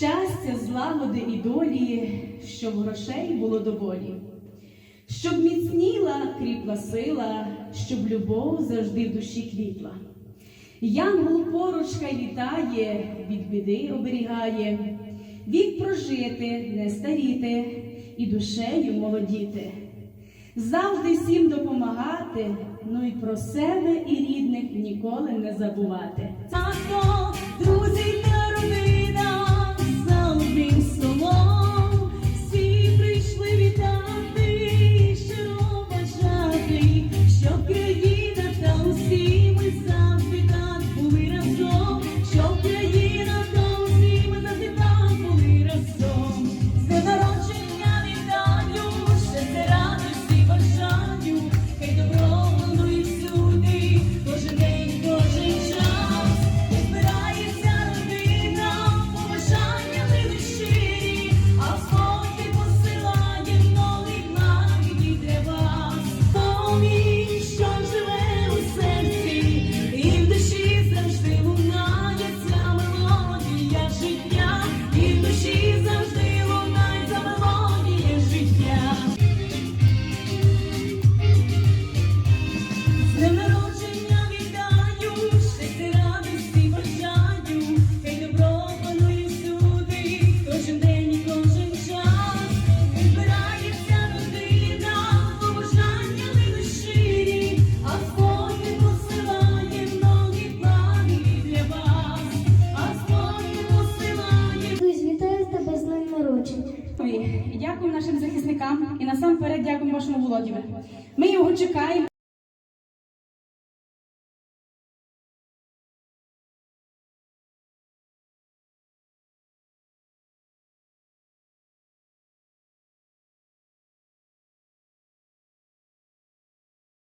щастя, злагоди і долі, щоб грошей було доволі, щоб міцніла кріпла сила, щоб любов завжди в душі квітла. Янгол поруч хай літає, від біди оберігає, вік прожити, не старіти і душею молодіти, завжди всім допомагати, ну і про себе і рідних ніколи не забувати. дякую нашим захисникам і насамперед дякую вашому Володимиру. Ми його чекаємо.